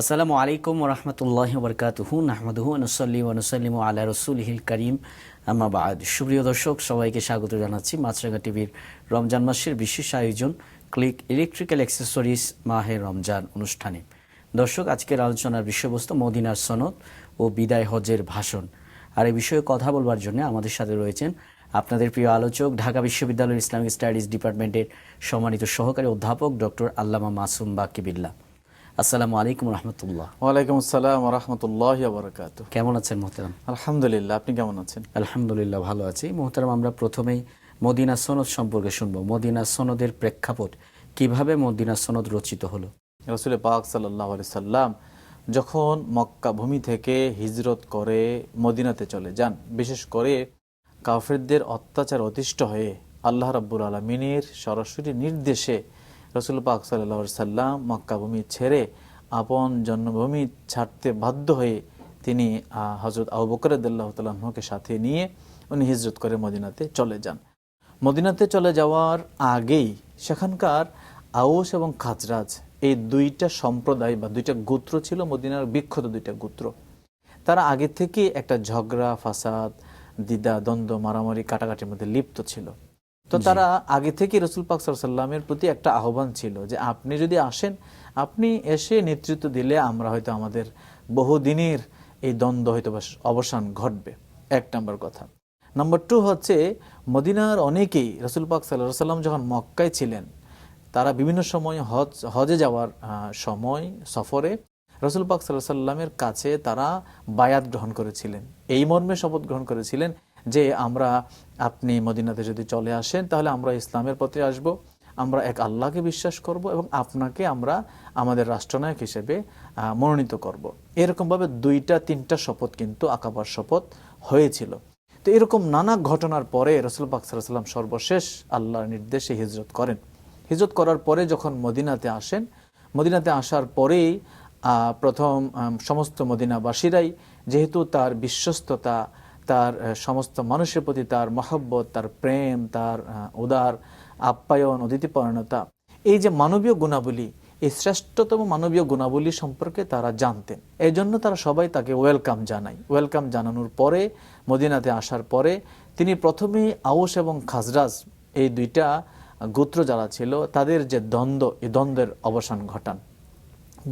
আসসালামু আলাইকুম রহমতুল্লাহ বরকাতুহু। নাহমদহু নসল্লি ওনসলিম আল্লাহ রসুলহিল করিম। আমাবাদ সুপ্রিয় দর্শক, সবাইকে স্বাগত জানাচ্ছি মাছরাঙ্গা টিভির রমজান মাসের বিশেষ আয়োজন ক্লিক ইলেকট্রিক্যাল অ্যাক্সেসরিজ মাহে রমজান অনুষ্ঠানে। দর্শক, আজকের আলোচনার বিষয়বস্তু মদিনার সনদ ও বিদায় হজের ভাষণ। আর এই বিষয়ে কথা বলবার জন্য আমাদের সাথে রয়েছেন আপনাদের প্রিয় আলোচক, ঢাকা বিশ্ববিদ্যালয়ের ইসলামিক স্টাডিজ ডিপার্টমেন্টের সম্মানিত সহকারী অধ্যাপক ডক্টর আল্লামা মাসুম বাকিবিল্লা। আসসালামু আলাইকুম রহমতুল্লাহ। ওয়ালাইকুম আসসালাম রহমতুল্লাহ বরকাত কেমন আছেন মোহতারাম? আলহামদুলিল্লাহ আপনি কেমন আছেন? আলহামদুলিল্লাহ ভালো আছি। মোহতারাম আমরা প্রথমেই মদিনা সনদ সম্পর্কে শুনব। মদিনা সনদের প্রেক্ষাপট কীভাবে মদিনা সনদ রচিত হলো? রসুল পাক সাল্লাহ সাল্লাম যখন মক্কা ভূমি থেকে হিজরত করে মদিনাতে চলে যান বিশেষ করে কাফেরদের অত্যাচার অতিষ্ঠ হয়ে আল্লাহ রাব্বুল আলমিনের সরাসরি নির্দেশে রসুল পাক সাল্লাহ সাল্লাম মক্কা ভূমি ছেড়ে আপন জন্মভূমি ছাড়তে বাধ্য হয়ে তিনি হজরত আবু বকরদুল্লাহ তাল্লাহকে সাথে নিয়ে উনি হিজরত করে মদিনাতে চলে যান। মদিনাতে চলে যাওয়ার আগেই সেখানকার আউস এবং খাজরাজ এই দুইটা সম্প্রদায় বা দুইটা গোত্র ছিল, মদিনার বিখ্যাত দুইটা গোত্র। তারা আগে থেকে একটা ঝগড়া, ফাসাদ, দ্বিধা, দ্বন্দ্ব, মারামারি, কাটাকাটির মধ্যে লিপ্ত ছিল। তো তারা আগে থেকে রসুল পাক সাল্লামের প্রতি একটা আহ্বান ছিল যে আপনি যদি আসেন আপনি এসে নেতৃত্ব দিলে আমরা হয়তো আমাদের বহুদিনের এই দ্বন্দ্ব হয়তো বা অবসান ঘটবে। এক নম্বর কথা। নম্বর টু হচ্ছে মদিনার অনেকেই রসুল পাক সাল্লাহ সাল্লাম যখন মক্কায় ছিলেন তারা বিভিন্ন সময় হজ হজে যাওয়ার সময় সফরে রসুল পাক সাল্লাহ সাল্লামের কাছে তারা বায়াত গ্রহণ করেছিলেন। এই মর্মে শপথ গ্রহণ করেছিলেন যে আমরা, আপনি মদিনাতে যদি চলে আসেন, তাহলে আমরা ইসলামের পথে আসব। আমরা এক আল্লাহকে বিশ্বাস করব এবং আপনাকে আমরা আমাদের রাষ্ট্রনায়ক হিসেবে মনোনীত করব। এরকমভাবে দুইটা, তিনটা শপথ কিন্তু আকাবার শপথ হয়েছিল। তো এরকম নানা ঘটনার পরে রসুল পাক সাল্লাম সর্বশেষ আল্লাহর নির্দেশে হিজরত করেন। হিজরত করার পরে যখন মদিনাতে আসেন, মদিনাতে আসার পরেই প্রথম সমস্ত মদিনাবাসীরাই যেহেতু তার বিশ্বস্ততা তার সমস্ত মানুষের প্রতি তার মহব্বত, তার প্রেম, তার উদার আপ্যায়ন, অতিথিপরায়ণতা, এই যে মানবীয় গুণাবলী, এই শ্রেষ্ঠতম মানবীয় গুণাবলী সম্পর্কে তারা জানতেন। এই জন্য তারা সবাই তাকে ওয়েলকাম জানায়। ওয়েলকাম জানানোর পরে, মদিনাতে আসার পরে, তিনি প্রথমে আউস এবং খাজরাজ, এই দুইটা গোত্র যারা ছিল, তাদের যে দ্বন্দ্ব, এই দ্বন্দ্বের অবসান ঘটান।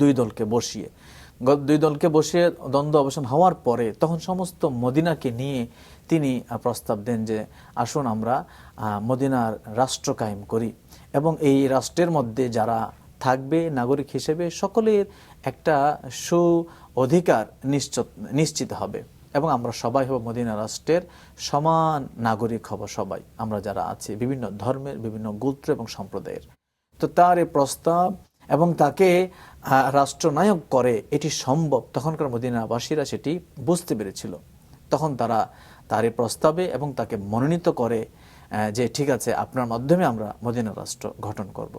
দুই দলকে বসিয়ে। দুই দলকে বসিয়ে দ্বন্দ্ব অবসান হওয়ার পরে তখন সমস্ত মদিনাকে নিয়ে তিনি প্রস্তাব দেন যে, আসুন আমরা মদিনার রাষ্ট্র কায়েম করি। এবং এই রাষ্ট্রের মধ্যে যারা থাকবে, নাগরিক হিসেবে সকলের একটা সু অধিকার নিশ্চিত নিশ্চিত হবে। এবং আমরা সবাই হব মদিনা রাষ্ট্রের সমান নাগরিক হব সবাই। আমরা যারা আছি, বিভিন্ন ধর্মের, বিভিন্ন গোত্র এবং সম্প্রদায়ের। তো তার এই প্রস্তাব এবং তাকে রাষ্ট্রনায়ক করে এটি সম্ভব। তখনকার মদিনাবাসীরা সেটি বুঝতে পেরেছিল। তখন তারা তার প্রস্তাবে এবং তাকে মনোনীত করে যে ঠিক আছে, আপনার মাধ্যমে আমরা মদিনা রাষ্ট্র গঠন করব।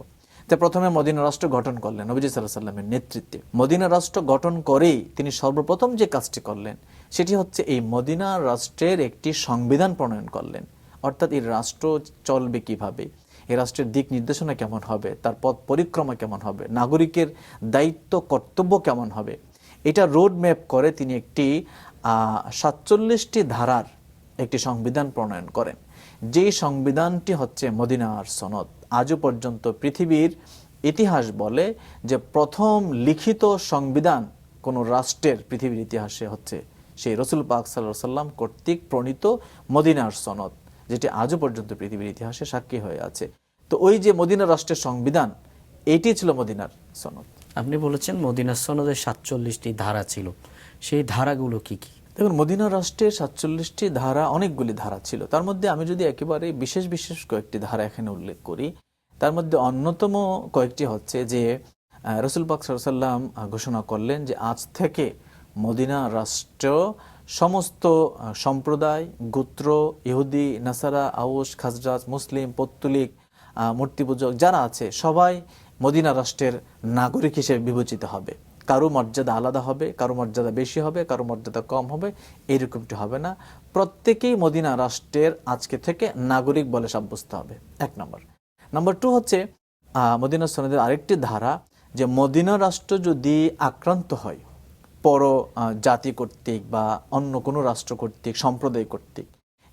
তো প্রথমে মদিনা রাষ্ট্র গঠন করলেন নবীজি সাল্লাহ সাল্লামের নেতৃত্বে। মদিনা রাষ্ট্র গঠন করেই তিনি সর্বপ্রথম যে কাজটি করলেন, সেটি হচ্ছে এই মদিনা রাষ্ট্রের একটি সংবিধান প্রণয়ন করলেন। অর্থাৎ এই রাষ্ট্র চলবে কীভাবে? এই রাষ্ট্রের দিক নির্দেশনা কেমন হবে? তার পথ পরিক্রমা কেমন হবে? নাগরিকের দায়িত্ব, কর্তব্য কেমন হবে? এটা রোড ম্যাপ করে তিনি একটি সাতচল্লিশটি ধারার একটি সংবিধান প্রণয়ন করেন। যেই সংবিধানটি হচ্ছে মদিনার সনদ। আজও পর্যন্ত পৃথিবীর ইতিহাস বলে যে প্রথম লিখিত সংবিধান কোন রাষ্ট্রের পৃথিবীর ইতিহাসে হচ্ছে সেই রসুল পাক সাল্লাহ সাল্লাম কর্তৃক প্রণীত মদিনার সনদ। যেটি আজও পর্যন্ত পৃথিবীর ইতিহাসে সাক্ষী হয়ে আছে। তো ওই যে মদিনা রাষ্ট্রের সংবিধান এটি ছিল মদিনার সনদ। আপনি বলেছেন মদিনা সনদের সাতচল্লিশটি ধারা ছিল। সেই ধারাগুলো কি কি? দেখুন মদিনা রাষ্ট্রের সাতচল্লিশটি ধারা অনেকগুলি ধারা ছিল। তার মধ্যে আমি যদি একেবারে বিশেষ বিশেষ কয়েকটি ধারা এখানে উল্লেখ করি তার মধ্যে অন্যতম কয়েকটি হচ্ছে যে রসুল পাক সাল্লাম ঘোষণা করলেন যে আজ থেকে মদিনা রাষ্ট্র সমস্ত সম্প্রদায়, গোত্র, ইহুদি, নাসারা আউস খাজরাজ, মুসলিম, পত্তলিক মূর্তি পূজক যারা আছে, সবাই মদিনা রাষ্ট্রের নাগরিক হিসেবে বিবেচিত হবে। কারও মর্যাদা আলাদা হবে, কারও মর্যাদা বেশি হবে, কারও মর্যাদা কম হবে, এরকমটি হবে না। প্রত্যেকেই মদিনা রাষ্ট্রের আজকে থেকে নাগরিক বলে সাব্যস্ত হবে। এক নম্বর। নম্বর টু হচ্ছে মদিনা সনদের আরেকটি ধারা যে মদিনা রাষ্ট্র যদি আক্রান্ত হয় আহ, জাতি কর্তৃক বা অন্য কোনো রাষ্ট্র কর্তৃক সম্প্রদায় কর্তৃক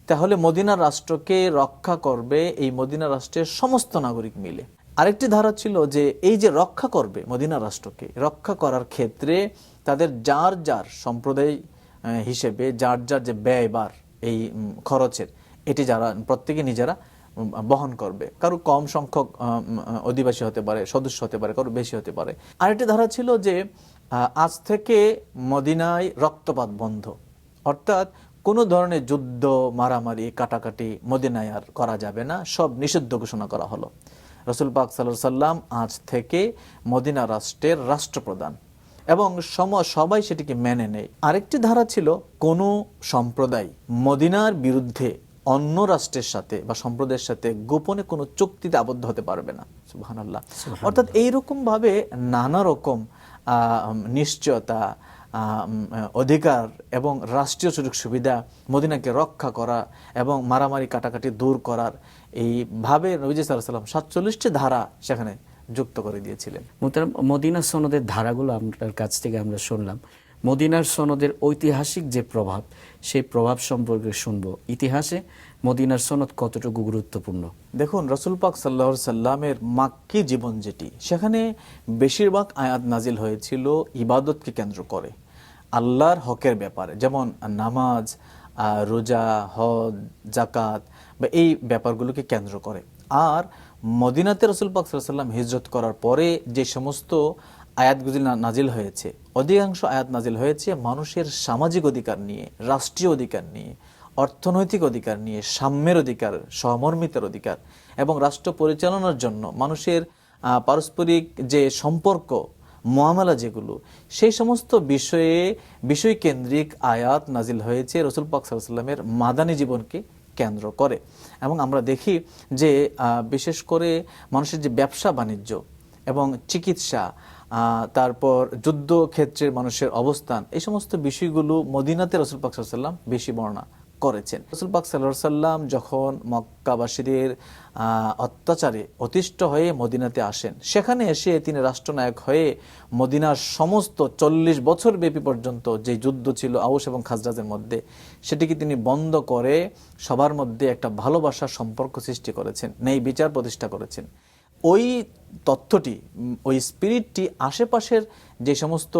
তাহলে মদিনা রাষ্ট্রকে রক্ষা করবে এই মদিনা রাষ্ট্রের সমস্ত নাগরিক মিলে। আরেকটি ধারা ছিল যে এই যে রক্ষা করবে মদিনা রাষ্ট্রকে রক্ষা করার ক্ষেত্রে তাদের যার যার সম্প্রদায় হিসেবে যার যার যে ব্যয়বার এই খরচের এটি যারা প্রত্যেকে নিজেরা বহন করবে। কারও কম সংখ্যক অধিবাসী হতে পারে সদস্য হতে পারে কারও বেশি হতে পারে। আরেকটি ধারা ছিল যে আজ থেকে মদিনায় রক্তপাত বন্ধ। অর্থাৎ কোনো ধরনের যুদ্ধ মারামারি কাটাকাটি মদিনায় আর করা যাবে না সব নিষিদ্ধ ঘোষণা করা হলো। রসুল পাক সাল্লাহ সাল্লাম আজ থেকে মদিনা রাষ্ট্রের রাষ্ট্রপ্রধান এবং সম সবাই সেটিকে মেনে নেয়। আরেকটি ধারা ছিল কোনো সম্প্রদায় মদিনার বিরুদ্ধে অন্য রাষ্ট্রের সাথে বা সম্প্রদায়ের সাথে গোপনে কোনো চুক্তিতে আবদ্ধ হতে পারবে না। সুবহানাল্লাহ। অর্থাৎ এইরকম ভাবে নানা রকম নিশ্চয়তা অধিকার এবং রাষ্ট্রীয় সুযোগ সুবিধা মদিনাকে রক্ষা করা এবং মারামারি কাটাকাটি দূর করার এইভাবে নবীজ সাল্লাম সাতচল্লিশটি ধারা সেখানে যুক্ত করে দিয়েছিলেন। মদিনা সনদের ধারাগুলো আপনার কাছ থেকে আমরা শুনলাম। মদিনার সনদের ঐতিহাসিক যে প্রভাব সেই প্রভাব সম্পর্কে শুনব। ইতিহাসে মদিনার সনদ কতটুকু গুরুত্বপূর্ণ? দেখুন, রসুল পাক সাল্লাহ সাল্লামের মাক্কি জীবন যেটি, সেখানে বেশিরভাগ আয়াত নাজিল হয়েছিল ইবাদতকে কেন্দ্র করে, আল্লাহর হকের ব্যাপারে, যেমন নামাজ রোজা, হজ জাকাত বা এই ব্যাপারগুলোকে কেন্দ্র করে। আর মদিনাতে রসুল পাক সাল্লাম হিজরত করার পরে যে সমস্ত আয়াতগুলি নাজিল হয়েছে। অধিকাংশ আয়াত নাজিল হয়েছে মানুষের সামাজিক অধিকার নিয়ে, রাষ্ট্রীয় অধিকার নিয়ে, অর্থনৈতিক অধিকার নিয়ে, সাম্যের অধিকার, সহমর্মিতার অধিকার এবং রাষ্ট্র পরিচালনার জন্য মানুষের পারস্পরিক যে সম্পর্ক, মোয়ামেলা যেগুলো, সেই সমস্ত বিষয়ে, বিষয়কেন্দ্রিক আয়াত নাজিল হয়েছে রসুল পাক সাল্লামের মাদানী জীবনকে কেন্দ্র করে। এবং আমরা দেখি যে বিশেষ করে মানুষের যে ব্যবসা বাণিজ্য এবং চিকিৎসা তারপর যুদ্ধ ক্ষেত্রের মানুষের অবস্থান, এই সমস্ত বিষয়গুলো মদিনাতে রসুল পাক সাল্লাম বেশি বর্ণনা করেছেন। রসুল পাক সাল্লাহ সাল্লাম যখন মক্কাবাসীদের অত্যাচারে অতিষ্ঠ হয়ে মদিনাতে আসেন, সেখানে এসে তিনি রাষ্ট্রনায়ক হয়ে মদিনার সমস্ত চল্লিশ বছর ব্যাপী পর্যন্ত যে যুদ্ধ ছিল আউস এবং খাজরাজের মধ্যে, সেটিকে তিনি বন্ধ করে সবার মধ্যে একটা ভালোবাসার সম্পর্ক সৃষ্টি করেছেন নেই বিচার প্রতিষ্ঠা করেছেন। ওই তথ্যটি, ওই স্পিরিটটি আশেপাশের যে সমস্ত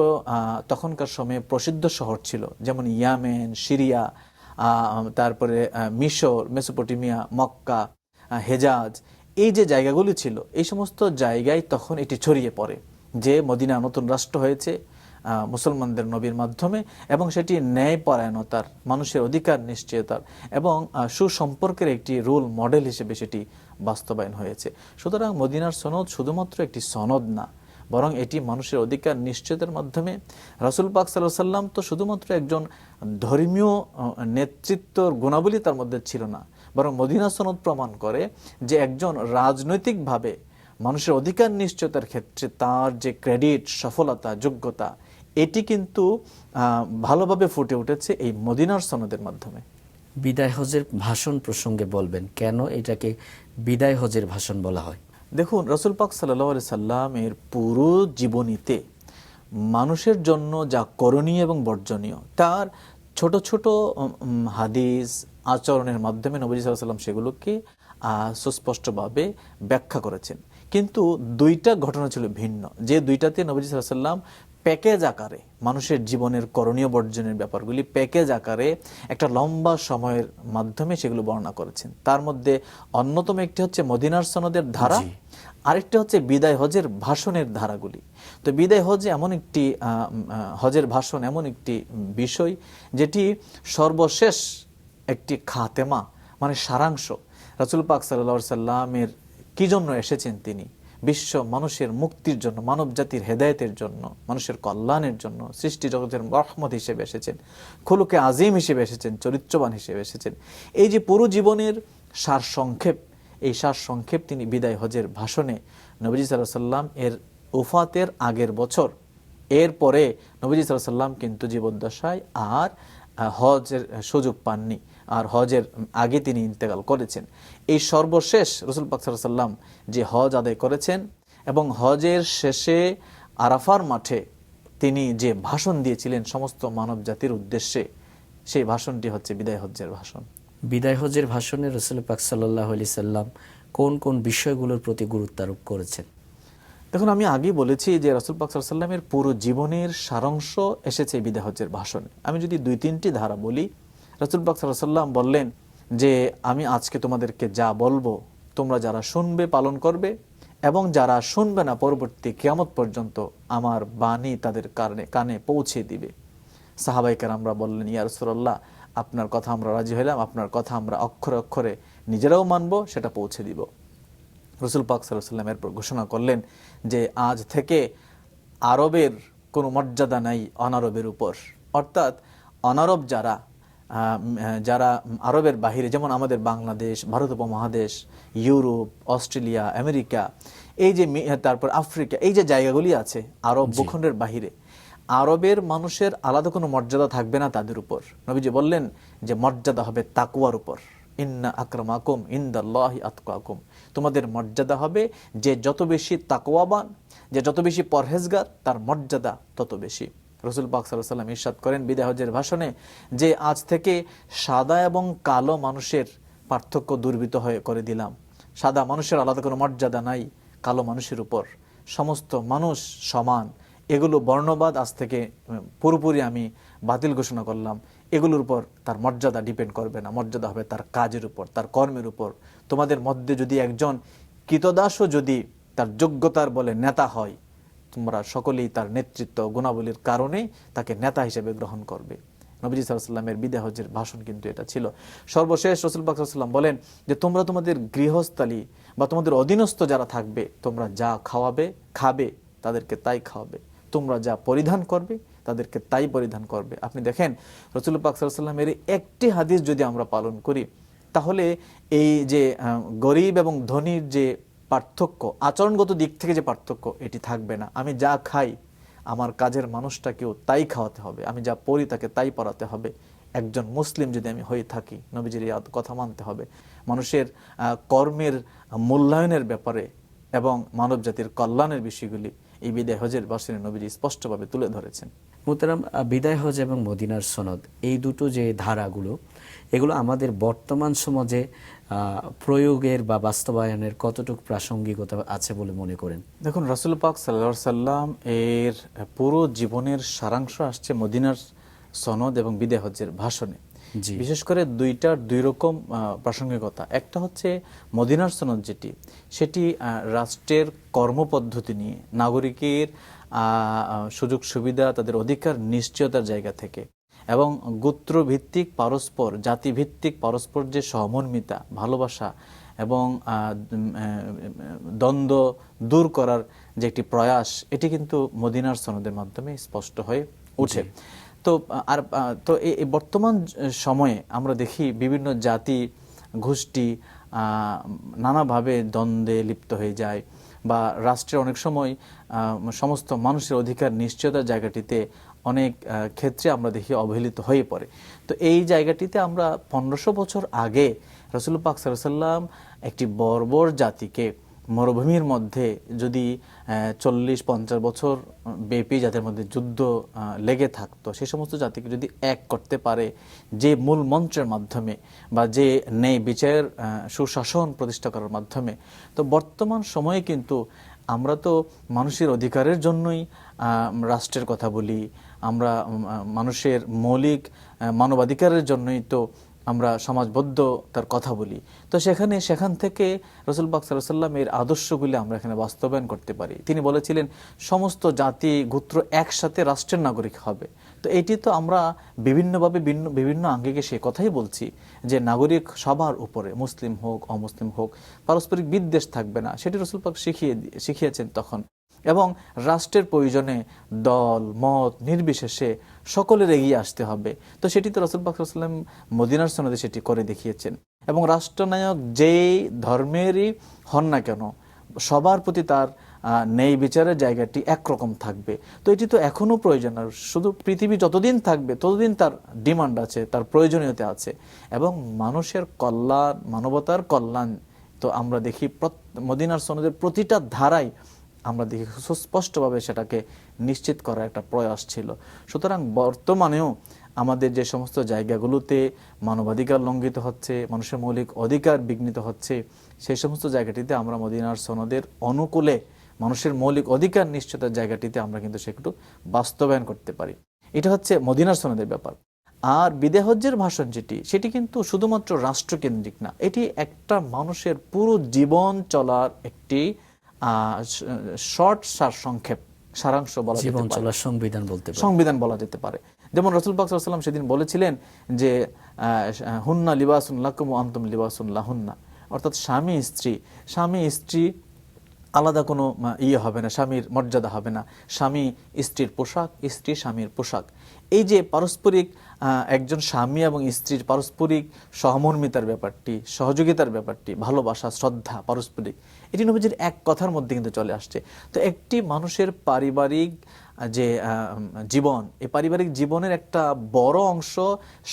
তখনকার সময়ে প্রসিদ্ধ শহর ছিল, যেমন ইয়ামেন, সিরিয়া তারপরে মিশর, মেসোপটেমিয়া, মক্কা হেজাজ, এই যে জায়গাগুলি ছিল, এই সমস্ত জায়গায় তখন এটি ছড়িয়ে পড়ে যে মদিনা নতুন রাষ্ট্র হয়েছে মুসলমানদের নবীর মাধ্যমে এবং সেটি ন্যায়পরায়ণতার, মানুষের অধিকার নিশ্চয়তার এবং সুসম্পর্কের একটি রোল মডেল হিসেবে সেটি বাস্তবায়ন হয়েছে। সুতরাং মদিনার সনদ শুধুমাত্র একটি সনদ না, বরং এটি মানুষের অধিকার নিশ্চয়তার মাধ্যমে। রাসুল পাক সাল্লাম তো শুধুমাত্র একজন ধর্মীয় নেতৃত্বর গুণাবলী তার মধ্যে ছিল না, বরং মদিনা সনদ প্রমাণ করে যে একজন রাজনৈতিকভাবে মানুষের অধিকার নিশ্চয়তার ক্ষেত্রে তার যে ক্রেডিট, সফলতা, যোগ্যতা এটি কিন্তু ভালোভাবে ফুটে উঠেছে এই মদিনার সনদের মাধ্যমে। বিদায় হজের ভাষণ প্রসঙ্গে বলবেন কেন এটাকে বিদায় হজের ভাষণ বলা হয়? দেখুন রসুল পাক সাল্লাহ সাল্লামের পুরো জীবনীতে মানুষের জন্য যা করণীয় এবং বর্জনীয় তার ছোট ছোট হাদিস আচরণের মাধ্যমে নবী সাল্লাম সেগুলোকে সুস্পষ্টভাবে ব্যাখ্যা করেছেন। কিন্তু দুইটা ঘটনা ছিল ভিন্ন। যে দুইটাতে নবী সাল্লাম প্যাকেজ আকারে মানুষের জীবনের করণীয় বর্জনের ব্যাপারগুলি প্যাকেজ আকারে একটা লম্বা সময়ের মাধ্যমে সেগুলো বর্ণনা করেছেন। তার মধ্যে অন্যতম একটি হচ্ছে মদিনার সনদের ধারা আরেকটি হচ্ছে বিদায় হজের ভাষণের ধারাগুলি। তো বিদায় হজ এমন একটি হজের ভাষণ এমন একটি বিষয় যেটি সর্বশেষ একটি খাতেমা মানে সারাংশ। রাসুল পাক সাল্লা সাল্লামের কি জন্য এসেছেন তিনি? বিশ্ব মানুষের মুক্তির জন্য মানব জাতির হেদায়তের জন্য, মানুষের কল্যাণের জন্য সৃষ্টি জগতের রহমত হিসেবে এসেছেন, খুলুকে আজিম হিসেবে এসেছেন, চরিত্রবান হিসেবে এসেছেন। এই যে পুরো জীবনের সার সংক্ষেপ এই সার সংক্ষেপ তিনি বিদায় হজের ভাষণে নবীজি সাল্লাহ সাল্লাম এর উফাতের আগের বছর এরপরে নবীজি সাল্লাহ সাল্লাম কিন্তু জীবদ্দশায় আর হজের সুযোগ পাননি। আর হজের আগে তিনি ইন্তেকাল করেছেন। এই সর্বশেষ রসুল পাক সাল্লাহ সাল্লাম যে হজ আদায় করেছেন এবং হজের শেষে আরাফার মাঠে তিনি যে ভাষণ দিয়েছিলেন সমস্ত মানব জাতির উদ্দেশ্যে সেই ভাষণটি হচ্ছে বিদায় হজ্জের ভাষণ। বিদায় হজের ভাষণে রসুল পাক সাল্লাহ আলি সাল্লাম কোন কোন বিষয়গুলোর প্রতি গুরুত্ব আরোপ করেছেন? দেখুন আমি আগেই বলেছি যে রাসুল পাক সাল্লামের পুরো জীবনের সারাংশ এসেছে বিদায় হজ্জের ভাষণে। আমি যদি দুই তিনটি ধারা বলি রাসুল পাক সাল্লাম বললেন যে, আমি আজকে তোমাদেরকে যা বলব, তোমরা যারা শুনবে পালন করবে এবং যারা শুনবে না পরবর্তী কিয়ামত পর্যন্ত আমার বাণী তাদের কারণে, কানে পৌঁছে দিবে। সাহাবাইকার আমরা বললেন, ইয়া রসুল্লাহ আপনার কথা আমরা রাজি হইলাম, আপনার কথা আমরা অক্ষরে অক্ষরে নিজেরাও মানব, সেটা পৌঁছে দিব। রসুল পাক সাল্লাম এরপর ঘোষণা করলেন যে, আজ থেকে আরবের কোনো মর্যাদা নাই অনারবের উপর। অর্থাৎ অনারব যারা যারা আরবের বাহিরে যেমন আমাদের বাংলাদেশ ভারত উপমহাদেশ ইউরোপ অস্ট্রেলিয়া আমেরিকা এই যে তারপর আফ্রিকা এই যে জায়গাগুলি আছে আরব ভূখণ্ডের বাহিরে আরবের মানুষের আলাদা কোনো মর্যাদা থাকবে না তাদের উপর। নবীজি বললেন যে মর্যাদা হবে তাকুয়ার উপর। ইন্না আক্রমাকুম ইন্দাল্লাহি আতকাকুম। তোমাদের মর্যাদা হবে যে যত বেশি তাকুয়াবান যে যত বেশি পরহেজগার তার মর্যাদা তত বেশি। রসুল পাক সাল্লাহ সাল্লাম ইরশাদ করেন বিদায় হজের ভাষণে যে আজ থেকে সাদা এবং কালো মানুষের পার্থক্য দুর্বৃত হয়ে করে দিলাম। সাদা মানুষের আলাদা কোনো মর্যাদা নাই, কালো মানুষের উপর। সমস্ত মানুষ সমান। এগুলো বর্ণবাদ আজ থেকে পুরোপুরি আমি বাতিল ঘোষণা করলাম। এগুলোর উপর তার মর্যাদা ডিপেন্ড করবে না। মর্যাদা হবে তার কাজের উপর, তার কর্মের উপর। তোমাদের মধ্যে যদি একজন কৃতদাসও যদি তার যোগ্যতার বলে নেতা হয় তোমরা সকলেই তার নেতৃত্ব গুণাবলীর কারণে তাকে নেতা হিসেবে গ্রহণ করবে। নবীজি সাল্লামের বিদায় হজের ভাষণ কিন্তু এটা ছিল। সর্বশেষ রসুল পাকসাল্লাম বলেন যে, তোমরা তোমাদের গৃহস্থালী বা তোমাদের অধীনস্থ যারা থাকবে, তোমরা যা খাওয়াবে, খাবে, তাদেরকে তাই খাওয়াবে। তোমরা যা পরিধান করবে, তাদেরকে তাই পরিধান করবে। আপনি দেখেন, রসুল পাক সাল্লামের একটি হাদিস যদি আমরা পালন করি, তাহলে এই যে গরিব এবং ধনীর যে পার্থক্য, আচরণগত দিক থেকে যে পার্থক্য, এটি থাকবে না। আমি যা খাই, আমার কাজের মানুষটাকেও তাই খাওয়াতে হবে। আমি যা পড়ি, তাকে তাই পড়াতে হবে। একজন মুসলিম যদি আমি হয়ে থাকি, নবীজির কথা মানতে হবে। মানুষের কর্মের মূল্যায়নের ব্যাপারে এবং মানব জাতির কল্যাণের বিষয়গুলি এই বিদায় হজের বাসিনী নবীজি স্পষ্টভাবে তুলে ধরেছেন। মোতারাম বিদায় হজ এবং মদিনার সনদ এই দুটো যে ধারাগুলো এগুলো আমাদের বর্তমান সমাজে প্রয়োগের বা বাস্তবায়নের কতটুকু প্রাসঙ্গিকতা আছে বলে মনে করেন? দেখুন রাসুল পাক সাল্লা সাল্লাম এর পুরো জীবনের সারাংশ আসছে মদিনার সনদ এবং বিদায় হজ্জের ভাষণে। বিশেষ করে দুইটার দুই রকম প্রাসঙ্গিকতা। একটা হচ্ছে মদিনার সনদ যেটি সেটি রাষ্ট্রের কর্মপদ্ধতি নিয়ে নাগরিকের সুযোগ সুবিধা তাদের অধিকার নিশ্চয়তার জায়গা থেকে। এবং গোত্রভিত্তিক পারস্পর জাতিভিত্তিক পারস্পর যে সহমর্মিতা ভালোবাসা এবং দ্বন্দ্ব দূর করার যে একটি প্রয়াস এটি কিন্তু মদিনার সনদের মাধ্যমে স্পষ্ট হয়ে উঠে। তো আর তো এই এই বর্তমান সময়ে আমরা দেখি বিভিন্ন জাতি গোষ্ঠী নানাভাবে দ্বন্দ্বে লিপ্ত হয়ে যায়। বা রাষ্ট্রের অনেক সময় সমস্ত মানুষের অধিকার নিশ্চয়তার জায়গাটিতে অনেক ক্ষেত্রে আমরা দেখি অবহেলিত হয়ে পড়ে। তো এই জায়গাটিতে আমরা পনেরোশো বছর আগে রসুল পাক সাল্লাম একটি বর্বর জাতিকে মরুভূমির মধ্যে যদি চল্লিশ, পঞ্চাশ বছর ব্যাপী যাদের মধ্যে যুদ্ধ লেগে থাকতো, সে সমস্ত জাতিকে যদি এক করতে পারে, যে মূল মন্ত্রের মাধ্যমে বা যে ন্যায় বিচারের সুশাসন প্রতিষ্ঠা করার মাধ্যমে, তো বর্তমান সময়ে কিন্তু আমরা তো মানুষের অধিকারের জন্যই রাষ্ট্রের কথা বলি, আমরা মানুষের মৌলিক মানবাধিকারের জন্যই তো আমরা সমাজবদ্ধ তার কথা বলি। তো সেখানে, সেখান থেকে রসুল পাক সাল্লাম এর আদর্শগুলি আমরা এখানে বাস্তবায়ন করতে পারি। তিনি বলেছিলেন, সমস্ত জাতি, গোত্র একসাথে রাষ্ট্রের নাগরিক হবে। তো এটি তো আমরা বিভিন্নভাবে ভিন্ন, বিভিন্ন আঙ্গিকে সে কথাই বলছি যে নাগরিক সবার উপরে, মুসলিম হোক, অমুসলিম হোক, পারস্পরিক বিদ্বেষ থাকবে না। সেটি রসুল পাক শিখিয়ে শিখিয়েছেন তখন। এবং রাষ্ট্রের প্রয়োজনে দল, মত নির্বিশেষে সকলের এগিয়ে আসতে হবে। তো সেটি তো রসুল মদিনার সনদে সেটি করে দেখিয়েছেন। এবং রাষ্ট্রনায়ক যেই ধর্মেরই হন না কেন, সবার প্রতি তার ন্যায় বিচারের জায়গাটি একরকম থাকবে। তো এটি তো এখনও প্রয়োজন, আর শুধু পৃথিবী যতদিন থাকবে, ততদিন তার ডিমান্ড আছে, তার প্রয়োজনীয়তা আছে। এবং মানুষের কল্যাণ, মানবতার কল্যাণ তো আমরা দেখি মদিনার সনদের প্রতিটা ধারায় আমরা দেখি সুস্পষ্টভাবে সেটাকে নিশ্চিত করার একটা প্রয়াস ছিল। সুতরাং বর্তমানেও আমাদের যে সমস্ত জায়গাগুলোতে মানবাধিকার লঙ্ঘিত হচ্ছে, মানুষের মৌলিক অধিকার বিঘ্নিত হচ্ছে, সেই সমস্ত জায়গাটিতে আমরা মদিনার সনদের অনুকূলে মানুষের মৌলিক অধিকার নিশ্চিতের জায়গাটিতে আমরা কিন্তু সেগুলো বাস্তবায়ন করতে পারি। এটা হচ্ছে মদিনার সনদের ব্যাপার। আর বিদেহজ্জের ভাষণ যেটি, সেটি কিন্তু শুধুমাত্র রাষ্ট্রকেন্দ্রিক না, এটি একটা মানুষের পুরো জীবন চলার একটি শর্ট সার সংক্ষেপ সারাংশ বলা যেতে জীবন। চলার সংবিধান বলতে পারি। সংবিধান বলা যেতে পারে। যেমন রসুল পাক সাল্লাম সেদিন বলেছিলেন যে আহ, হুন্না লিবাসুন লাকুম আন্তম লিবাসুন লাহুন্না। অর্থাৎ স্বামী স্ত্রী স্বামী স্ত্রী আলাদা কোনো ইয়ে হবে না, স্বামীর মর্যাদা হবে না। স্বামী স্ত্রীর পোশাক, স্ত্রী স্বামীর পোশাক। এই যে পারস্পরিক একজন স্বামী এবং স্ত্রীর পারস্পরিক সহমর্মিতার ব্যাপারটি, সহযোগিতার ব্যাপারটি, ভালোবাসা, শ্রদ্ধা, পারস্পরিক, এটি নবীজির এক কথার মধ্যে কিন্তু চলে আসছে। তো একটি মানুষের পারিবারিক যে জীবন, এই পারিবারিক জীবনের একটা বড় অংশ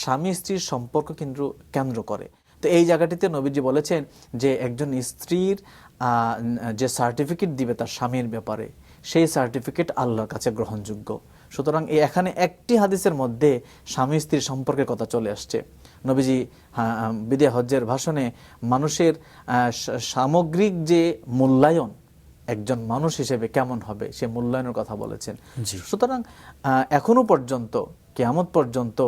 স্বামী স্ত্রীর সম্পর্ক কিন্তু কেন্দ্র করে। তো এই জায়গাটিতে নবীজি বলেছেন যে একজন স্ত্রীর যে সার্টিফিকেট দিবে তার স্বামীর ব্যাপারে সেই সার্টিফিকেট আল্লাহর কাছে গ্রহণযোগ্য। সুতরাং এখানে একটি হাদিসের মধ্যে স্বামী স্ত্রীর সম্পর্কের কথা চলে আসছে। নবীজি বিদে হজ্জের ভাষণে মানুষের সামগ্রিক যে মূল্যায়ন একজন মানুষ হিসেবে কেমন হবে সে মূল্যায়নের কথা বলেছেন। সুতরাং এখনও পর্যন্ত কেয়ামত পর্যন্ত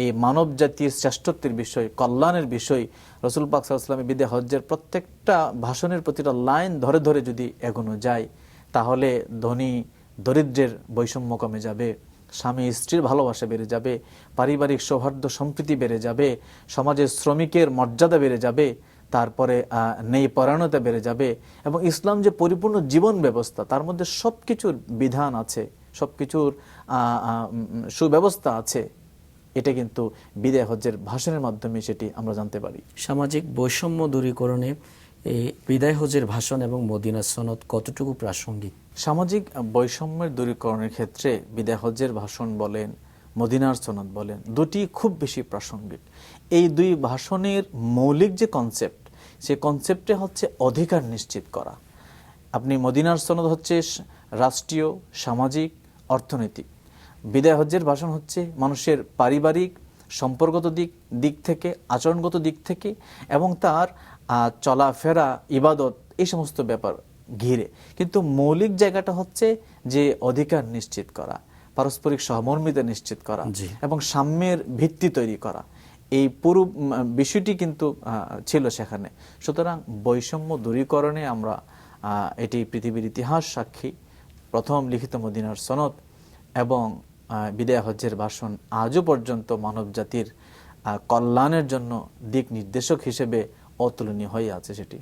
এই মানব জাতির শ্রেষ্ঠত্বের বিষয়, কল্যাণের বিষয়, রসুল পাক সাল্লামের বিদে হজ্জের প্রত্যেকটা ভাষণের প্রতিটা লাইন ধরে ধরে যদি এগোনো যায়, তাহলে ধনী, দরিদ্রের বৈষম্য কমে যাবে, স্বামী স্ত্রীর ভালোবাসা বেড়ে যাবে, পারিবারিক সৌহার্দ্য সম্প্রীতি বেড়ে যাবে, সমাজের শ্রমিকের মর্যাদা বেড়ে যাবে, তারপরে নেই পরায়ণতা বেড়ে যাবে এবং ইসলাম যে পরিপূর্ণ জীবন ব্যবস্থা, তার মধ্যে সব কিছুর বিধান আছে সব কিছুর সুব্যবস্থা আছে। এটা কিন্তু বিদায় হজ্জের ভাষণের মাধ্যমে সেটি আমরা জানতে পারি। সামাজিক বৈষম্য দূরীকরণে এই বিদায় হজের ভাষণ এবং মদিনা সনদ কতটুকু প্রাসঙ্গিক? সামাজিক বৈষম্যের দূরীকরণের ক্ষেত্রে বিদায় হজ্জের ভাষণ বলেন মদিনার সনদ বলেন দুটি খুব বেশি প্রাসঙ্গিক। এই দুই ভাষণের মৌলিক যে কনসেপ্ট সেই কনসেপ্টে হচ্ছে অধিকার নিশ্চিত করা। আপনি মদিনার সনদ হচ্ছে রাষ্ট্রীয় সামাজিক অর্থনৈতিক। বিদায় হজ্জের ভাষণ হচ্ছে মানুষের পারিবারিক সম্পর্কগত দিক দিক থেকে আচরণগত দিক থেকে এবং তার চলাফেরা ইবাদত এই সমস্ত ব্যাপার ঘিরে। কিন্তু মৌলিক জায়গাটা হচ্ছে যে অধিকার নিশ্চিত করা পারস্পরিক সহমর্মিতা নিশ্চিত করা এবং সাম্যের ভিত্তি তৈরি করা। এই পুরো বিষয়টি কিন্তু ছিল সেখানে। সুতরাং বৈষম্য দূরীকরণে আমরা এটি পৃথিবীর ইতিহাস সাক্ষী। প্রথম লিখিত মদিনার সনদ এবং বিদায় হজ্জের ভাষণ আজও পর্যন্ত মানব জাতির কল্যাণের জন্য দিক নির্দেশক হিসেবে অতুলনীয় হয়ে আছে সেটি।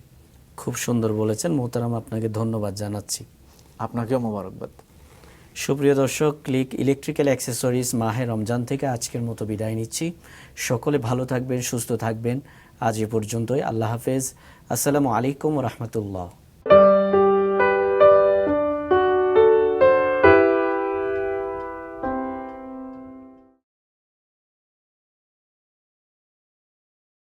খুব সুন্দর বলেছেন। মোহতারাম আপনাকে ধন্যবাদ জানাচ্ছি। আপনাকেও মোবারকবাদ। সুপ্রিয় দর্শক ক্লিক ইলেকট্রিক্যাল অ্যাক্সেসরিজ মাহে রমজান থেকে আজকের মতো বিদায় নিচ্ছি। সকলে ভালো থাকবেন সুস্থ থাকবেন। আজ এ পর্যন্তই। আল্লাহ হাফেজ। আসসালামু আলাইকুম রহমতুল্লাহ।